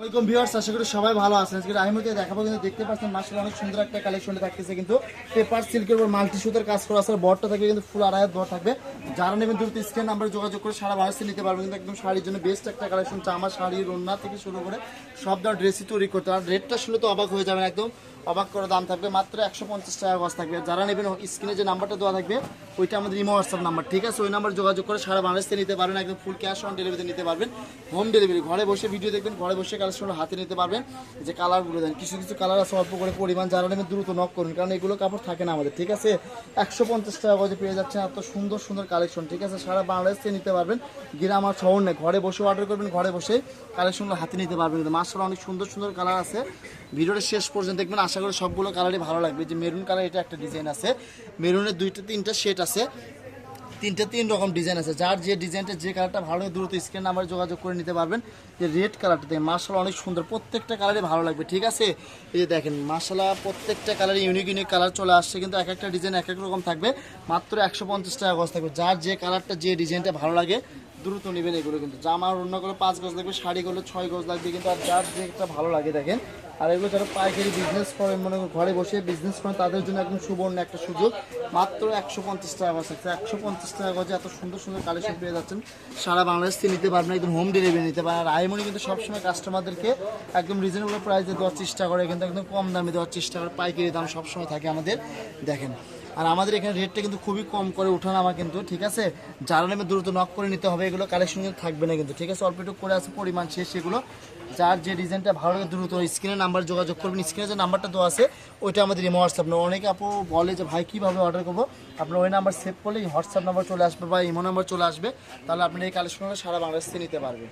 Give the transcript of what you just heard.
Welcome viewers, আশা করি সবাই ভালো আছেন। আজকে রাহিমতে দেখাবো কিন্তু দেখতে পাচ্ছেন মাসের অনেক সুন্দর একটা কালেকশনে থাকতেছে কিন্তু পেপার সিল্কের উপর মাল্টি সুতার কাজ করা আছে। বরটা থাকবে কিন্তু ফুল আড়াই বর থাকবে। যারা নেবেন দ্রুত স্ক্রিন নাম্বারে যোগাযোগ করে সারা বাংলাদেশে নিতে পারবেন কিন্তু একদম শাড়ির জন্য বেস্ট একটা কালেকশন জামা, শাড়ি রন্না থেকে শুরু করে সব ধরনের ড্রেসই তৈরি করতে আর রেটটা শুনে তো অবাক হয়ে যাবেন একদম। অবাক করে দাম থাকবে, মাত্র একশো পঞ্চাশ টাকা গজ থাকবে। যারা নেবেন স্ক্রিনে যে নাম্বারটা দেওয়া থাকবে, ওইটা আমাদের ইমো হোয়াটসঅ্যাপ নাম্বার। ঠিক আছে, ওই নাম্বার যোগাযোগ করে সারা বাংলাদেশে নিতে পারবেন, একদম ফুল ক্যাশ অন ডেলিভারিতে নিতে পারবেন। হোম ডেলিভারি ঘরে বসে ভিডিও দেখবেন, ঘরে বসে কালেকশন হাতে নিতে পারবেন। যে কালারগুলো দেন, কিছু কিছু কালার আছে, অল্প করে পরিমাণ, যারা নেবেন দ্রুত নক করুন, কারণ এগুলো কাপড় থাকে না আমাদের, ঠিক আছে? একশো পঞ্চাশ টাকা গজে পেয়ে যাচ্ছেন, এত সুন্দর সুন্দর কালেকশন ঠিক আছে? সারা বাংলাদেশ নিতে পারবেন, গ্রাম আর শহর নেই। ঘরে বসে অর্ডার করবেন, ঘরে বসে কালেকশনগুলো হাতে নিতে পারবেন। মাসাল অনেক সুন্দর সুন্দর কালার আছে। ভিডিওটা শেষ পর্যন্ত দেখবেন, আশা করি সবগুলো কালারই ভালো লাগবে। যে মেরুন কালার এটা একটা ডিজাইন আছে। মেরুনের দুইটা, তিনটা শেড আছে। তিনটে তিন রকম ডিজাইন আছে। যার যে ডিজাইনটা যে কালারটা ভালো লাগে, দ্রুত স্ক্রিন নাম্বারে যোগাযোগ করে নিতে পারবেন। যে রেড কালারটা দেখেন মার্শাল অনেক সুন্দর। প্রত্যেকটা কালারই ভালো লাগবে, ঠিক আছে? এই যে দেখেন মার্শালা প্রত্যেকটা কালারে ইউনিক ইউনিক কালার চলে আসছে। কিন্তু এক একটা ডিজাইন এক এক রকম থাকবে। মাত্র একশো পঞ্চাশ টাকা গজ থাকবে। যার যে কালারটা যে ডিজাইনটা ভালো লাগে, দ্রুত নেবেন এগুলো কিন্তু। জামা অন্য করে পাঁচ গজ লাগবে, শাড়ি করলে ছয় গজ লাগবে কিন্তু, আর যার যেটা ভালো লাগে দেখেন আর এগুলো যারা পাইকারি বিজনেস করেন, মনে ঘরে বসে বিজনেস করেন, তাদের জন্য একদম সুবর্ণ একটা সুযোগ। মাত্র একশো পঞ্চাশ টাকা গজ থাকছে একশো পঞ্চাশ টাকা গজে এত সুন্দর সুন্দর কালেকশন পেয়ে যাচ্ছেন, সারা বাংলাদেশ থেকে নিতে পারবেন, একদম হোম ডেলিভারি নিতে পারেন আর আইমনি কিন্তু সবসময় কাস্টমারদেরকে একদম রিজনেবল প্রাইসে দেওয়ার চেষ্টা করে, কিন্তু একদম কম দামে দেওয়ার চেষ্টা করে। পাইকারি দাম সবসময় থাকে আমাদের, দেখেন। আর আমাদের এখানে রেটটা কিন্তু খুবই কম করে ওঠানামা কিন্তু, ঠিক আছে? যারা নেমে দ্রুত নক করে নিতে হবে, এগুলো কালেকশন কিন্তু থাকবে না কিন্তু, ঠিক আছে? অল্প একটু করে আছে পরিমাণ শেষ সেগুলো যার যে ডিজাইনটা ভালো লাগে দ্রুত স্ক্রিনে নাম্বার যোগাযোগ করবেন স্ক্রিনে যে নাম্বারটা দেওয়া আছে, ওইটা আমাদের এই হোয়াটসঅ্যাপ নয় অনেকে আপু বলে যে, ভাই, কীভাবে অর্ডার করব? আপনার ওই নাম্বার সেভ করলে হোয়াটসঅ্যাপ নাম্বার চলে আসবে বা ইমো নাম্বার চলে আসবে। তাহলে আপনি এই কালেকশনগুলো সারা বাংলাদেশে নিতে পারবেন।